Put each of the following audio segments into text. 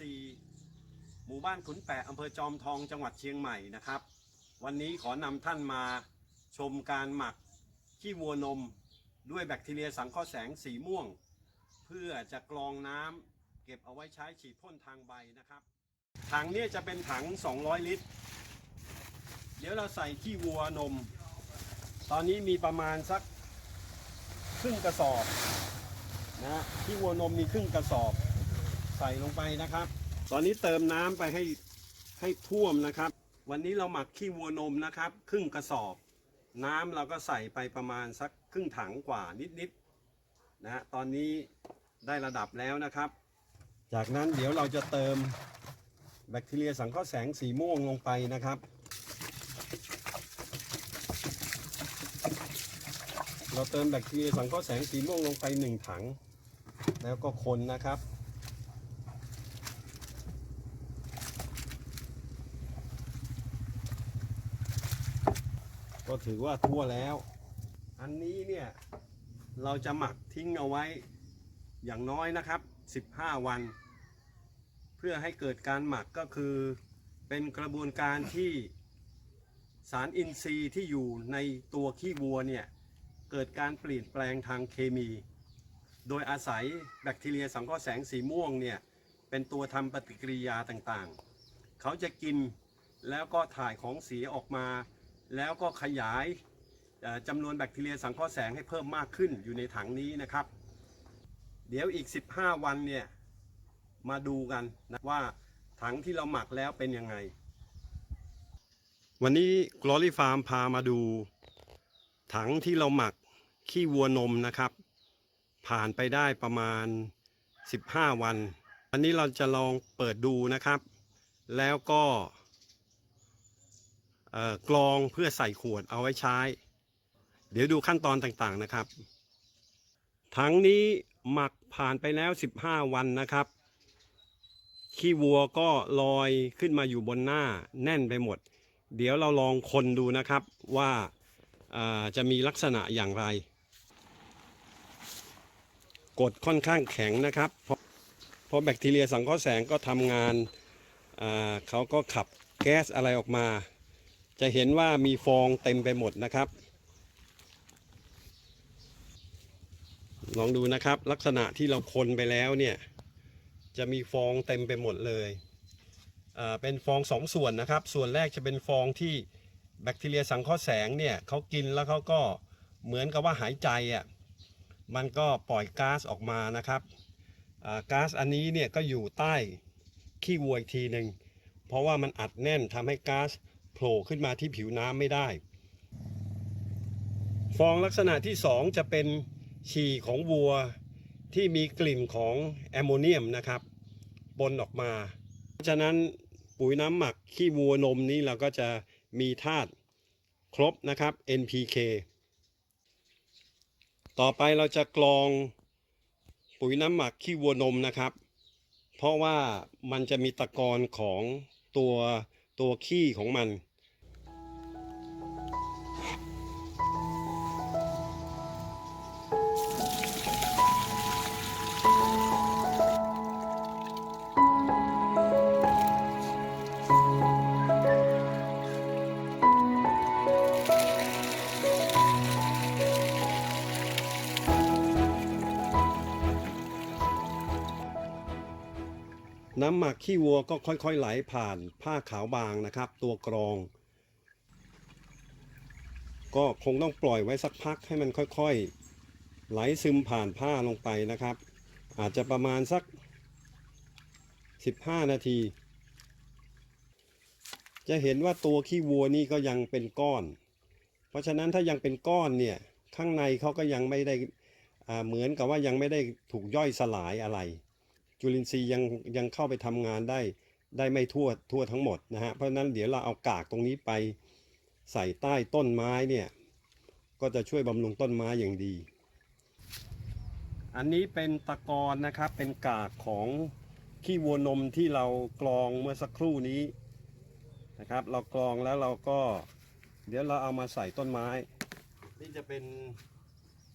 4 หมู่บ้านขุนแปะอำเภอจอมทองจังหวัดเชียงใหม่นะครับ วันนี้ขอนำท่านมาชมการหมักขี้วัวนมด้วยแบคทีเรียสังเคราะห์แสงสีม่วง เพื่อจะกรองน้ำเก็บเอาไว้ใช้ฉีดพ่นทางใบนะครับ ถังนี้จะเป็นถัง 200 ลิตร เดี๋ยวเราใส่ขี้วัวนม ตอนนี้มีประมาณสักครึ่งกระสอบนะขี้วัวนมมีครึ่งกระสอบ ส่ลงไปนะครับ ตอนนี้เติมน้ำไปให้ให้ท่วมนะครับ วันนี้เราหมักขี้วัวนมนะครับ ครึ่งกระสอบ น้ำเราก็ใส่ไปประมาณสักครึ่งถังกว่านิดๆนะฮะตอนนี้ได้ระดับแล้วนะครับ จากนั้นเดี๋ยวเราจะเติมแบคทีเรียสังเคราะห์แสงสีม่วงลงไปนะครับ เราเติมแบคทีเรียสังเคราะห์แสงสีม่วงลงไปหนึ่งถัง แล้วก็คนนะครับ ก็ถือว่าทั่วแล้ว อันนี้เนี่ยเราจะหมักทิ้งเอาไว้อย่างน้อยนะครับ 15 วัน เพื่อให้เกิดการหมักก็คือเป็นกระบวนการที่สารอินทรีย์ที่อยู่ในตัวขี้วัวเนี่ยเกิดการเปลี่ยนแปลงทางเคมี โดยอาศัยแบคทีเรียสังเคราะห์แสงสีม่วงเนี่ยเป็นตัวทำปฏิกิริยาต่างๆ เขาจะกินแล้วก็ถ่ายของเสียออกมา แล้วก็ขยายจำนวนแบคทีเรียสังเคราะห์แสงให้เพิ่มมากขึ้นอยู่ในถังนี้นะครับ เดี๋ยวอีก 15 วันเนี่ยมาดูกันนะว่าถังที่เราหมักแล้วเป็นยังไง วันนี้ Glory Farm พามาดู ถังที่เราหมักขี้วัวนมนะครับ ผ่านไปได้ประมาณ 15 วัน อันนี้เราจะลองเปิดดูนะครับ แล้วก็ กรองเพื่อใส่ขวดเอาไว้ใช้ เดี๋ยวดูขั้นตอนต่างๆนะครับ ถังนี้หมักผ่านไปแล้ว 15 วันนะครับ ขี้วัวก็ลอยขึ้นมาอยู่บนหน้าแน่นไปหมด เดี๋ยวเราลองคนดูนะครับว่าาจะมีลักษณะอย่างไร กดค่อนข้างแข็งนะครับ เพราะเพราะแบคทีเรียสังเคราะห์แสงก็ทำงานอ่าเขาก็ขับแก๊สอะไรออกมา จะเห็นว่ามีฟองเต็มไปหมดนะครับ ลองดูนะครับ ลักษณะที่เราคนไปแล้วเนี่ย จะมีฟองเต็มไปหมดเลยเป็นฟองสองส่วนนะครับ ส่วนแรกจะเป็นฟองที่แบคทีเรียสังเคราะห์แสงเนี่ยเขากินแล้วเขาก็เหมือนกับว่าหายใจอะมันก็ปล่อยก๊าซออกมานะครับก๊าซอันนี้เนี่ยก็อยู่ใต้ขี้วัวอีกทีหนึ่งเพราะว่ามันอัดแน่นทำให้ก๊าซ โผล่ขึ้นมาที่ผิวน้ำไม่ได้ ฟองลักษณะที่สองจะเป็นฉี่ของวัวที่มีกลิ่นของแอมโมเนียมนะครับปนออกมาเพราะฉะนั้นปุ๋ยน้ำหมักขี้วัวนมนี้เราก็จะมีธาตุครบนะครับ NPK ต่อไปเราจะกรองปุ๋ยน้ำหมักขี้วัวนมนะครับ เพราะว่ามันจะมีตะกอนของตัว ตัวขี้ของมัน น้ำหมักขี้วัวก็ค่อยๆไหลผ่านผ้าขาวบางนะครับ ตัวกรอง ก็คงต้องปล่อยไว้สักพักให้มันค่อยๆ ไหลซึมผ่านผ้าลงไปนะครับ อาจจะประมาณสัก 15 นาที จะเห็นว่าตัวขี้วัวนี่ก็ยังเป็นก้อน เพราะฉะนั้นถ้ายังเป็นก้อนเนี่ยข้างในเขาก็ยังไม่ได้อ่าเหมือนกับว่ายังไม่ได้ถูกย่อยสลายอะไร จุลินทรีย์ยังยังเข้าไปทำงานได้ ได้ไม่ทั่วทั่วทั้งหมดนะฮะเพราะฉะนั้นเดี๋ยวเราเอากากตรงนี้ไปใส่ใต้ต้นไม้เนี่ยก็จะช่วยบำรุงต้นไม้อย่างดี อันนี้เป็นตะกอนนะครับเป็นกากของขี้วัวนมที่เรากรองเมื่อสักครู่นี้นะครับ เรากรองแล้วเราก็ เดี๋ยวเราเอามาใส่ต้นไม้ นี่จะเป็น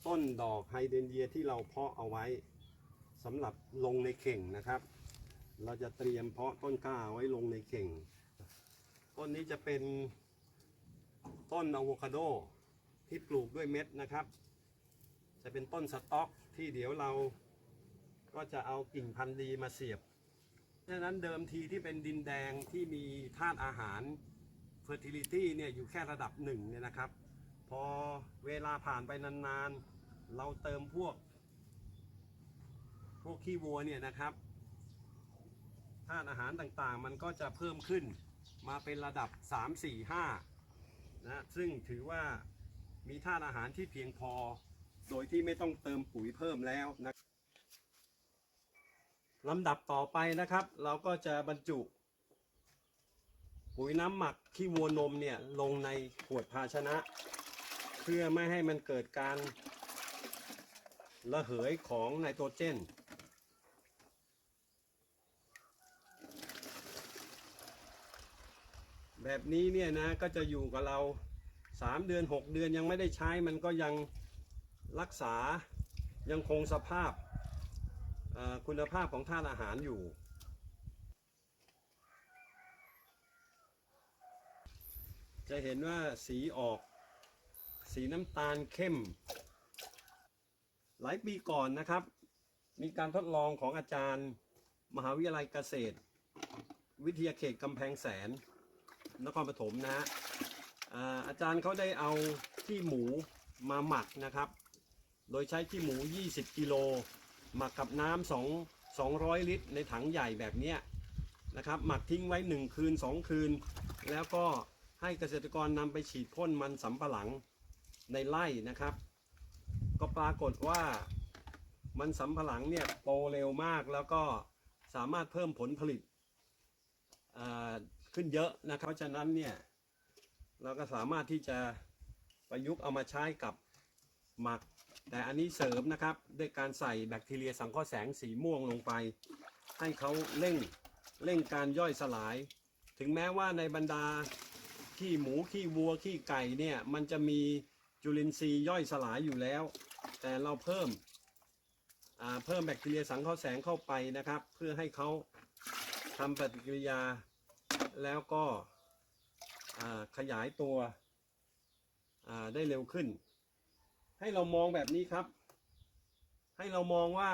ต้นดอกไฮเดรนเยียที่เราเพาะเอาไว้ สำหรับลงในเข่งนะครับ เราจะเตรียมเพาะต้นกล้าไว้ลงในเข่ง ต้นนี้จะเป็นต้นอะโวคาโดที่ปลูกด้วยเม็ดนะครับ จะเป็นต้นสต๊อกที่เดี๋ยวเราก็จะเอากิ่งพันธุ์ดีมาเสียบดังนั้นเดิมทีที่เป็นดินแดงที่มีธาตุอาหาร fertility เนี่ยอยู่แค่ระดับหนึ่งเนี่ยนะครับ พอเวลาผ่านไปนานๆ เราเติมพวก พวกขี้วัวเนี่ยนะครับธาตุอาหารต่างๆ มันก็จะเพิ่มขึ้นมาเป็นระดับ 3 4 5นะซึ่งถือว่ามีธาตุอาหารที่เพียงพอ โดยที่ไม่ต้องเติมปุ๋ยเพิ่มแล้วนะลำดับต่อไปนะครับ เราก็จะบรรจุ ปุ๋ยน้ำหมักขี้วัวนมเนี่ยลงในขวดภาชนะ เพื่อไม่ให้มันเกิดการระเหยของไนโตรเจน แบบนี้เนี่ยนะก็จะอยู่กับเรา 3 เดือน 6 เดือนยังไม่ได้ใช้มันก็ยังรักษายังคงสภาพคุณภาพของธาตุอาหารอยู่ จะเห็นว่าสีออก สีน้ำตาลเข้ม หลายปีก่อนนะครับ มีการทดลองของอาจารย์ มหาวิทยาลัยเกษตร วิทยาเขตกำแพงแสน นครปฐมนะฮะอาจารย์เขาได้เอาขี้หมูมาหมักนะครับ โดยใช้ขี้หมู 20 กิโลหมักกับน้ำ2 200ลิตร ในถังใหญ่แบบนี้นะครับ หมักทิ้งไว้ 1 คืน 2 คืน แล้วก็ให้เกษตรกรนำไปฉีดพ่นมันสำปะหลังในไร่นะครับ ก็ปรากฏว่ามันสำปะหลังเนี่ยโตเร็วมากแล้วก็สามารถเพิ่มผลผลิต ขึ้นเยอะนะครับเพราะฉะนั้นเนี่ยเราก็สามารถที่จะประยุกต์เอามาใช้กับหมัก แต่อันนี้เสริมนะครับด้วยการใส่แบคทีเรียสังเคราะห์แสงสีม่วงลงไป ให้เขาเร่งเร่งการย่อยสลาย ถึงแม้ว่าในบรรดาขี้หมูขี้วัวขี้ไก่เนี่ยมันจะมีจุลินทรีย์ย่อยสลายอยู่แล้ว แต่เราเพิ่มเพิ่มแบคทีเรียสังเคราะห์แสงเข้าไปนะครับ เพื่อให้เขาทำปฏิกิริยา แล้วก็ขยายตัวได้เร็วขึ้น ให้เรามองแบบนี้ครับ ให้เรามองว่า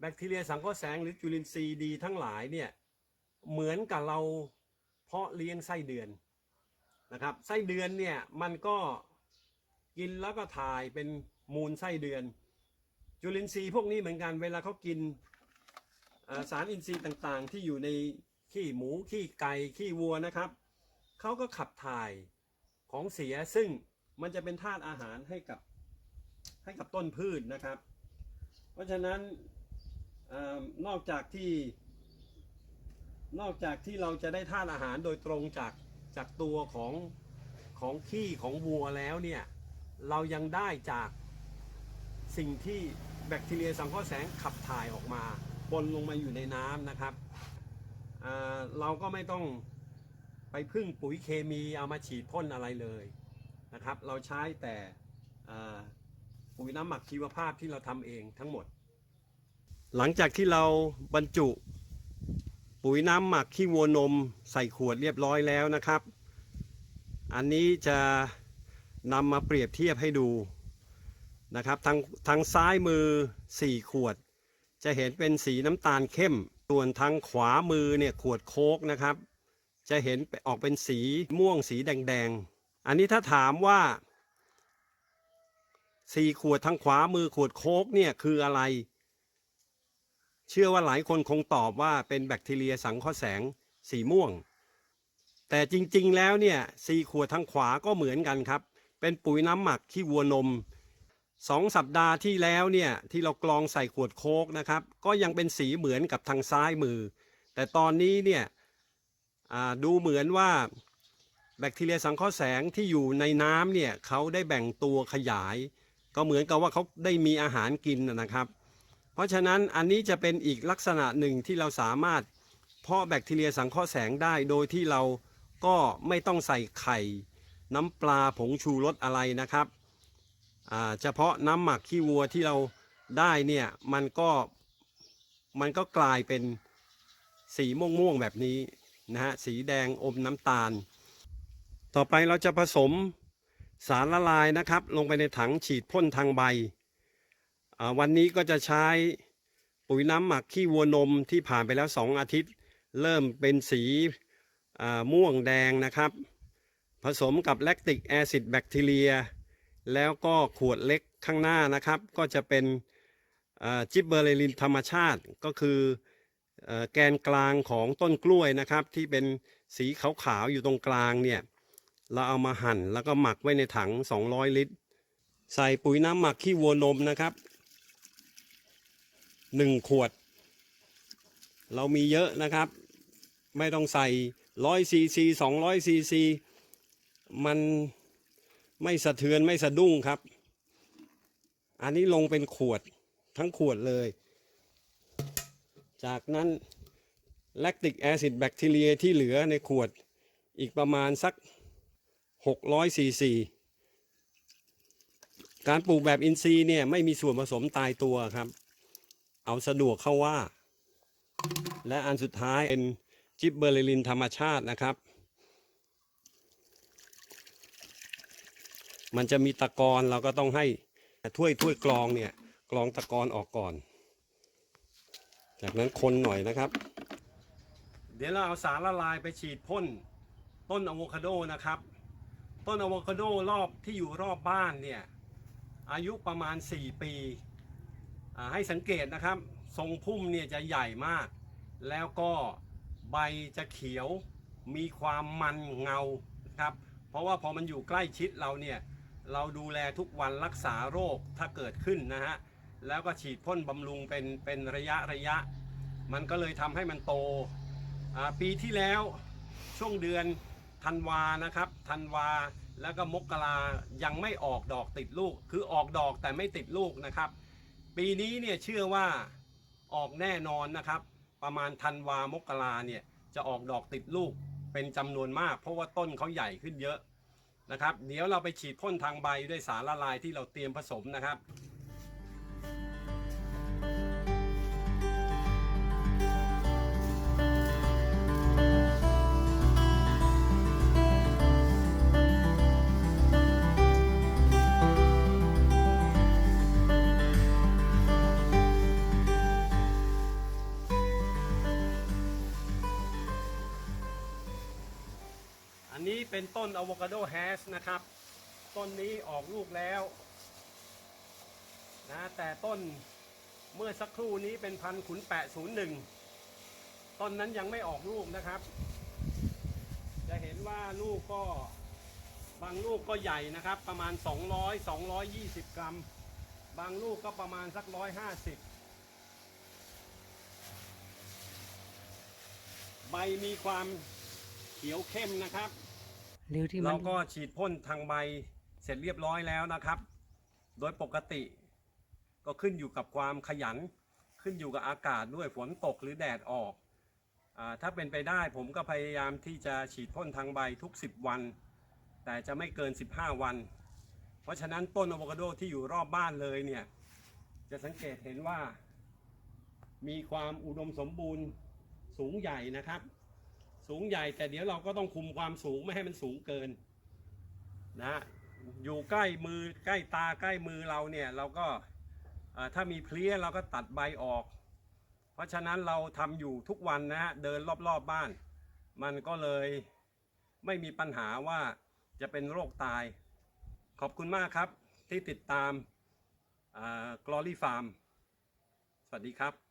แบคทีเรียสังเคราะห์แสงหรือจุลินทรีย์ดีทั้งหลายเนี่ยเหมือนกับเราเพาะเลี้ยงไส้เดือนนะครับไส้เดือนเนี่ยมันก็กินแล้วก็ถ่ายเป็นมูลไส้เดือน จุลินทรีย์พวกนี้เหมือนกันเวลาเขากินสารอินทรีย์ต่างๆ ที่อยู่ใน ขี้หมูขี้ไก่ขี้วัวนะครับเขาก็ขับถ่ายของเสียซึ่งมันจะเป็นธาตุอาหารให้กับให้กับต้นพืชนะครับ เพราะฉะนั้นอนอกจากที่ นอกจากที่เราจะได้ธาตุอาหารโดยตรงจากจากตัวของของขี้ของวัวแล้วเนี่ยเรายังได้จากสิ่งที่แบคทีเรียสังเคราะห์แสงขับถ่ายออกมาปนลงมาอยู่ในน้ำนะครับ เราก็ไม่ต้องไปพึ่งปุ๋ยเคมีเอามาฉีดพ่นอะไรเลยนะครับ เราใช้แต่ปุ๋ยน้ำหมักชีวภาพที่เราทำเองทั้งหมด หลังจากที่เราบรรจุ ปุ๋ยน้ำหมักขี้วัวนมใส่ขวดเรียบร้อยแล้วนะครับ อันนี้จะนำมาเปรียบเทียบให้ดูนะครับทางทางซ้ายมือ 4 ขวด จะเห็นเป็นสีน้ำตาลเข้ม ส่วนทางขวามือเนี่ยขวดโค้กนะครับ จะเห็นออกเป็นสีม่วงสีแดงๆ อันนี้ถ้าถามว่า4ขวดทางขวามือขวดโค้กเนี่ยคืออะไร เชื่อว่าหลายคนคงตอบว่าเป็นแบคทีเรียสังเคราะห์แสงสีม่วง แต่จริงๆแล้วเนี่ยสีขวดทางขวาก็เหมือนกันครับ เป็นปุ๋ยน้ำหมักขี้วัวนม สองสัปดาห์ที่แล้วเนี่ยที่เรากรองใส่ขวดโค้กนะครับ ก็ยังเป็นสีเหมือนกับทางซ้ายมือ แต่ตอนนี้เนี่ยดูเหมือนว่าแบคทีเรียสังเคราะห์แสงที่อยู่ในน้ำเนี่ยเขาได้แบ่งตัวขยาย ก็เหมือนกับว่าเขาได้มีอาหารกินนะครับ เพราะฉะนั้นอันนี้จะเป็นอีกลักษณะหนึ่งที่เราสามารถ เพาะแบคทีเรียสังเคราะห์แสงได้โดยที่เราก็ไม่ต้องใส่ไข่ น้ำปลาผงชูรสอะไรนะครับ เฉพาะน้ำหมักขี้วัวที่เราได้เนี่ยมันก็มันก็กลายเป็นสีม่วงม่วงๆแบบนี้นะฮะสีแดงอมน้ำตาล ต่อไปเราจะผสมสารละลายนะครับ ลงไปในถังฉีดพ่นทางใบ วันนี้ก็จะใช้ปุ๋ยน้ำหมักขี้วัวนมที่ผ่านไปแล้ว 2 อาทิตย์ เริ่มเป็นสีม่วงแดงนะครับ ผสมกับแลคติกแอซิดแบคทีเรีย แล้วก็ขวดเล็กข้างหน้านะครับ ก็จะเป็นจิบเบอร์เรลินธรรมชาติ ก็คืออแกนกลางของต้นกล้วยนะครับ ที่เป็นสีขาวๆอยู่ตรงกลางเนี่ยเราเอามาหั่นแล้วก็หมักไว้ในถัง 200 ลิตร ใส่ปุ๋ยน้ำหมักขี้วัวนมนะครับ 1 ขวด เรามีเยอะนะครับ ไม่ต้องใส่100ซีซี200ซีซีมัน ไม่สะเทือนไม่สะดุ้งครับ อันนี้ลงเป็นขวดทั้งขวดเลย จากนั้นแลคติกแอซิดแบคทีเรียที่เหลือในขวดอีกประมาณสัก 600ซีซีการปลูกแบบอินทรีย์เนี่ยไม่มีส่วนผสมตายตัวครับ เอาสะดวกเข้าว่า และอันสุดท้ายเป็นจิบเบอร์เลรินธรรมชาตินะครับ มันจะมีตะกอนเราก็ต้องให้ถ้วยถ้วยกรองเนี่ยกรองตะกอนออกก่อน จากนั้นคนหน่อยนะครับ เดี๋ยวเราเอาสารละลายไปฉีดพ่นต้นอะโวคาโดนะครับ ต้นอะโวคาโดรอบที่อยู่รอบบ้านเนี่ยอายุประมาณ 4 ปีอ่าให้สังเกตนะครับ ทรงพุ่มเนี่ยจะใหญ่มาก แล้วก็ใบจะเขียวมีความมันเงาครับ เพราะว่าพอมันอยู่ใกล้ชิดเราเนี่ย เราดูแลทุกวันรักษาโรคถ้าเกิดขึ้นนะฮะแล้วก็ฉีดพ่นบำรุงเป็นเป็นระยะระยะ มันก็เลยทำให้มันโตปีที่แล้วช่วงเดือนธันวานะครับธันวาแล้วก็มกรายังไม่ออกดอกติดลูก คือออกดอกแต่ไม่ติดลูกนะครับ ปีนี้เนี่ยเชื่อว่าออกแน่นอนนะครับ ประมาณธันวามกราเนี่ยจะออกดอกติดลูกเป็นจำนวนมาก เพราะว่าต้นเขาใหญ่ขึ้นเยอะ นะครับเดี๋ยวเราไปฉีดพ่นทางใบด้วยสารละลายที่เราเตรียมผสมนะครับ เป็นต้นอะโวคาโดแฮชนะครับ ต้นนี้ออกลูกแล้วนะแต่ต้นเมื่อสักครู่นี้เป็นพันขุนแปะศูนย์หนึ่งต้นนั้นยังไม่ออกลูกนะครับ จะเห็นว่าลูกก็บางลูกก็ใหญ่นะครับ ประมาณ 200 220 กรัม บางลูกก็ประมาณสัก 150 ใบมีความเขียวเข้มนะครับ ร็วที่มัเรานก็ฉีดพ่นทางใบเสร็จเรียบร้อยแล้วนะครับ โดยปกติ ก็ขึ้นอยู่กับความขยัน ขึ้นอยู่กับอากาศด้วยฝนตกหรือแดดออกอาถ้าเป็นไปได้ผมก็พยายามที่จะฉีดพ่นทางใบทุก 10 วัน แต่จะไม่เกิน 15 วัน เพราะฉะนั้นต้นอะโวคาโดที่อยู่รอบบ้านเลยเนี่ย จะสังเกตเห็นว่า มีความอุดมสมบูรณ์สูงใหญ่นะครับ สูงใหญ่แต่เดี๋ยวเราก็ต้องคุมความสูงไม่ให้มันสูงเกินนะอยู่ใกล้มือใกล้ตาใกล้มือเราเนี่ยเราก็ถ้ามีเพลี้ยเราก็ตัดใบออก เพราะฉะนั้นเราทำอยู่ทุกวันนะฮะเดินรอบๆบบ้าน มันก็เลยไม่มีปัญหาว่าจะเป็นโรคตาย ขอบคุณมากครับที่ติดตามกลอรี่ฟาร์มสวัสดีครับ